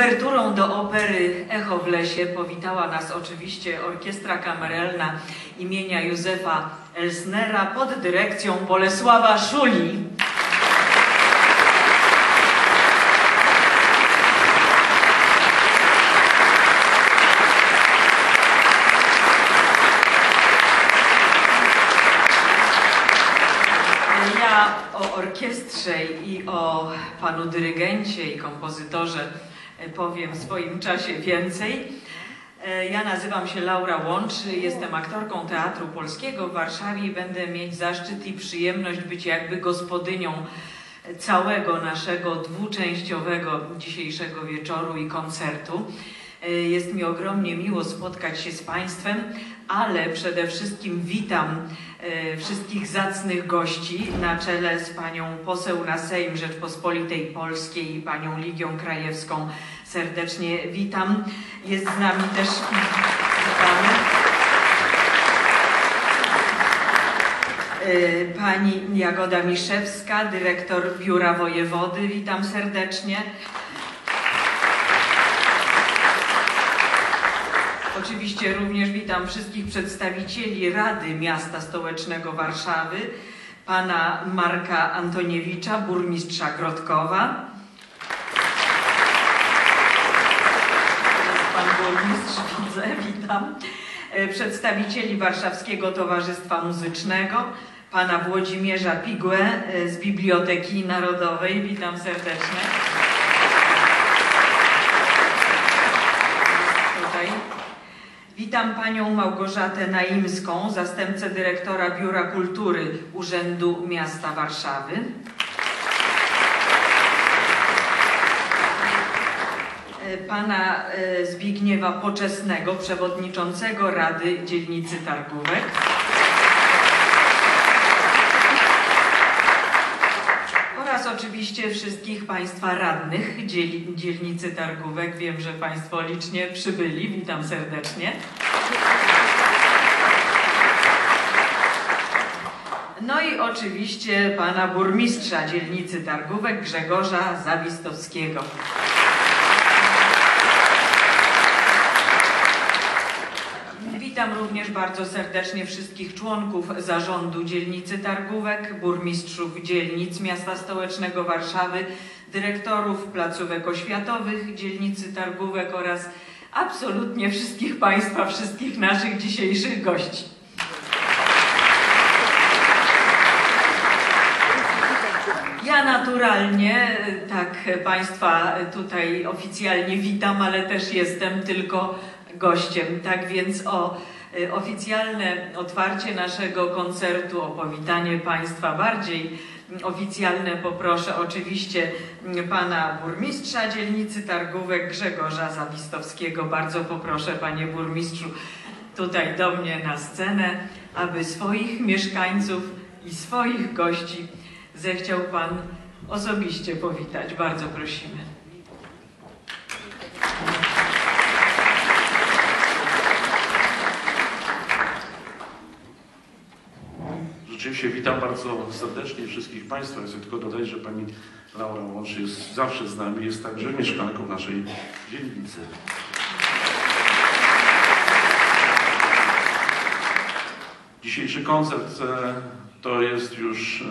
Uwerturą do opery Echo w lesie powitała nas oczywiście Orkiestra Kameralna imienia Józefa Elsnera pod dyrekcją Bolesława Szuli. Orkiestrze i o panu dyrygencie i kompozytorze powiem w swoim czasie więcej. Ja nazywam się Laura Łącz, jestem aktorką Teatru Polskiego w Warszawie i będę mieć zaszczyt i przyjemność być jakby gospodynią całego naszego dwuczęściowego dzisiejszego wieczoru i koncertu. Jest mi ogromnie miło spotkać się z Państwem, ale przede wszystkim witam wszystkich zacnych gości na czele z panią poseł na Sejm Rzeczpospolitej Polskiej i panią Ligią Krajewską. Serdecznie witam. Jest z nami też witamy, pani Jagoda Miszewska, dyrektor Biura Wojewody. Witam serdecznie. Oczywiście również witam wszystkich przedstawicieli Rady Miasta Stołecznego Warszawy, pana Marka Antoniewicza, burmistrza Grodkowa. Jest pan burmistrz, widzę, witam. Przedstawicieli Warszawskiego Towarzystwa Muzycznego, pana Włodzimierza Pigłę z Biblioteki Narodowej. Witam serdecznie. Tutaj. Witam panią Małgorzatę Naimską, zastępcę dyrektora Biura Kultury Urzędu Miasta Warszawy. Pana Zbigniewa Poczesnego, przewodniczącego Rady Dzielnicy Targówek. Oraz oczywiście wszystkich Państwa radnych dziel dzielnicy Targówek. Wiem, że Państwo licznie przybyli. Witam serdecznie. No i oczywiście pana burmistrza dzielnicy Targówek Grzegorza Zawistowskiego. Witam również bardzo serdecznie wszystkich członków zarządu dzielnicy Targówek, burmistrzów dzielnic Miasta Stołecznego Warszawy, dyrektorów placówek oświatowych dzielnicy Targówek oraz absolutnie wszystkich Państwa, wszystkich naszych dzisiejszych gości. Ja naturalnie tak Państwa tutaj oficjalnie witam, ale też jestem tylko gościem. Tak więc o oficjalne otwarcie naszego koncertu, o powitanie Państwa bardziej oficjalne poproszę oczywiście pana burmistrza dzielnicy Targówek Grzegorza Zawistowskiego. Bardzo poproszę panie burmistrzu tutaj do mnie na scenę, aby swoich mieszkańców i swoich gości zechciał pan osobiście powitać. Bardzo prosimy. Rzeczywiście witam bardzo serdecznie wszystkich Państwa. Chcę tylko dodać, że Pani Laura Łącz jest zawsze z nami, jest także mieszkanką naszej dzielnicy. Dzisiejszy koncert to jest już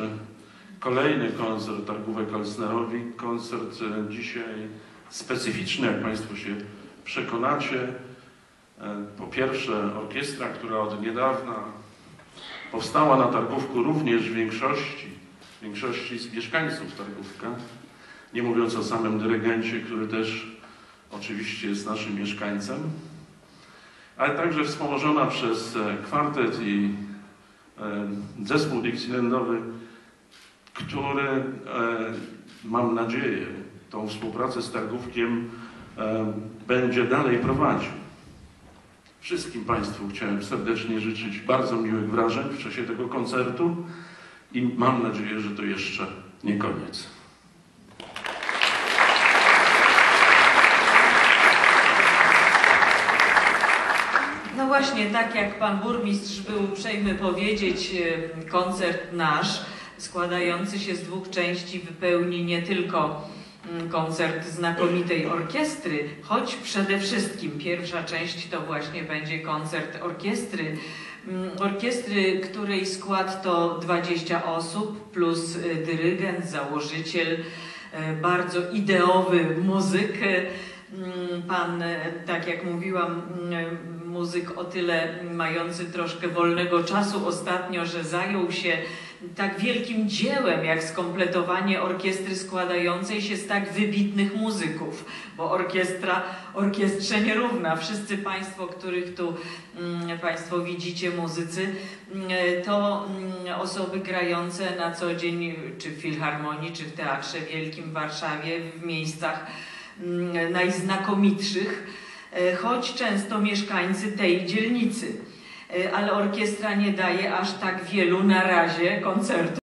kolejny koncert Targówek Olsnerowi. Koncert dzisiaj specyficzny, jak Państwo się przekonacie. Po pierwsze orkiestra, która od niedawna powstała na Targówku również w większości, w większości z mieszkańców Targówka, nie mówiąc o samym dyrygencie, który też oczywiście jest naszym mieszkańcem, ale także wspomożona przez kwartet i zespół Dixielandowy, który mam nadzieję tą współpracę z Targówkiem będzie dalej prowadził. Wszystkim Państwu chciałem serdecznie życzyć bardzo miłych wrażeń w czasie tego koncertu i mam nadzieję, że to jeszcze nie koniec. No właśnie, tak jak pan burmistrz był uprzejmy powiedzieć, koncert nasz składający się z dwóch części wypełni nie tylko koncert znakomitej orkiestry, choć przede wszystkim pierwsza część to właśnie będzie koncert orkiestry. Mm, Orkiestry, której skład to 20 osób plus y, dyrygent, założyciel, y, bardzo ideowy muzyk. Mm, Pan, y, tak jak mówiłam, muzyk o tyle mający troszkę wolnego czasu ostatnio, że zajął się tak wielkim dziełem, jak skompletowanie orkiestry składającej się z tak wybitnych muzyków, bo orkiestra orkiestrze nierówna. Wszyscy Państwo, których tu mm, Państwo widzicie, muzycy, mm, to mm, osoby grające na co dzień, czy w Filharmonii, czy w Teatrze Wielkim w Warszawie, w miejscach najznakomitszych, choć często mieszkańcy tej dzielnicy. E, Ale orkiestra nie daje aż tak wielu na razie koncertów.